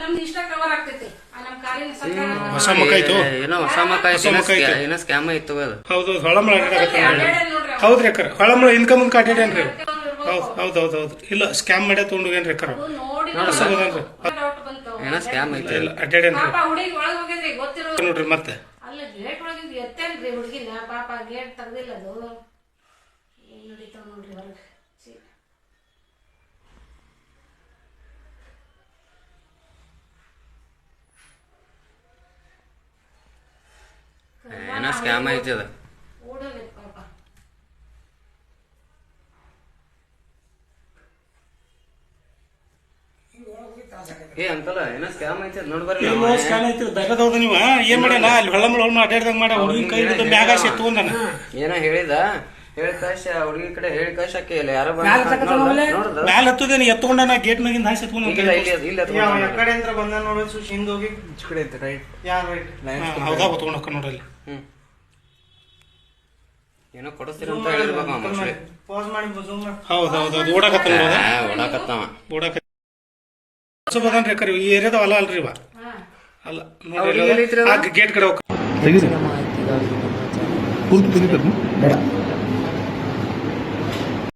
ನಮ್ದು ಇಷ್ಟ ಕವರ್ ಆಗ್ತೈತಿ. ಆ ನಮ್ ಕಾಲಿನ ಸರ್ಕಾರ ಹೊಸ ಮುಖ ಐತು ಏನೋ ಹೊಸ ಮಕ ಹೊಸ ಮುಖ ಐತಿ. ಏನೋ ಸ್ಕ್ಯಾಮ್ ಐತು ಅದು. ಹೌದು ಹೊಳಮಳ ನೋಡ್ರಿ. ಹೌದ್ರಿ ಅಕ್ಕರ ಹೊಳಮಳ ಇನ್ಕಮ್ ಮುಂದೆ ಅಡ್ಡಾಡೇನ್ರಿ ಹೌದು ಹೌದು ಹೌದು ಹೌದು. ಇಲ್ಲ ಸ್ಕ್ಯಾಮ್ ಮಾಡ್ಯ ತೊಗೊಂಡೋಗೇನ್ರಿ ಅಕ್ಕರ ಅದು ನೋಡಿ ಡೌಟ್ ಬಂತು ಏನೋ ಸ್ಕ್ಯಾಮ್ ಐತೆ. ಇಲ್ಲ ಅಡ್ಡಾಡೇನ್ರಿ ಪಾಪ ಹುಡುಗಿ ಒಳಗ್ ಹೋಗಿದ್ರಿ ಗೊತ್ತಿರೋ ನೋಡ್ರಿ ಮತ್ತೆ. ಅಲ್ಲ ಗೇಟ್ ಒಳಗಿಂದ ಎತ್ತೇನ್ರಿ ಹುಡುಗಿನ? ಪಾಪ ಗೇಟ್ ತೆಗ್ದಿಲ್ಲ ಅದು. ಏನ್ ನಡೀತಾವ ನೋಡ್ರಿ ಹೊರಗೆ? ಏನೋ ಸ್ಕ್ಯಾಮ್ ಏ ಏನೋ ಸ್ಕ್ಯಾಮ್ ಐತಿ ಅದ್ ನೋಡ್ ಬರ್ರಿ ಇಲ್ಲ ಸ್ಕ್ಯಾನ್ ಐತಿ ದಗದವ್ದು ನೀವು ಏನ್ ಮಾಡ್ಯಾನ? ಅಲ್ಲಿ ಅಡ್ಡಾಡ್ದಂಗ ಮಾಡ ಕೈ ಬಿದ್ದು ಮ್ಯಾಗ ಹಾಸಿ ಎತ್ಕೊಂಡಾನ? ಏನೋ ಹೇಳಿದ. ಹೇಳಿ ಕಳ್ಸ ಹುಡುಗಿ ಕಡೆ ಹೇಳಿ ಕಳ್ಸ ಆಕಿ ಇಲ್ಲಿ ಯಾರೋ ಮ್ಯಾಲ್ ಗೇಟ್ ಮ್ಯಾಗಿಂದ ಹಾಸಿ ಎತ್ಕೊಂಡ ಇಲ್ಲ ಇಲ್ಲಿ ಇಲ್ಲಿ ಕಡೆ ಅಂತ ಬಂದ ನೋಡೋದು ಸುಶ್ ಹಿಂದ್ ಹೋಗಿ. ಈ ಕಡೆ ಐತೆ ರೈಟ್ ಯಾರ ರೈಟ್ ಹೌದಾ ಹ್ಮ್. ಏನೋ ಕೊಡಿಸ್ತೀರ ಅಂತ ಹೇಳಿರ್ಬೇಕು ಮನುಷ್ಯ. ಪಾಸ್ ಮಾಡಿ ಜೂಮ್ ಮಾಡಿ. ಹೌದು ಹೌದು ಹೌದು ಓಡಾಕತ್ತ ನೋಡೋದ ಓಡಾಕತ್ತಾವ. ಓಡಾಕ ಹೊಸಬದನ್ರಿ ಅಕ್ಕರಿ ಈ ಏರಿಯಾದ ಅಲ್ಲ ಅಲ್ರಿ ಇವ? ಹಾ. ಅಲ್ಲ ನೋಡಿ ಆ ಗೇಟ್ ಕಡೆ ಹೋಗ ಹೆಚ್ಚಿನ ಮಾಹಿತಿಗಾಗಿ ತೆಗಿತಾರೆ ಚಾನಲ್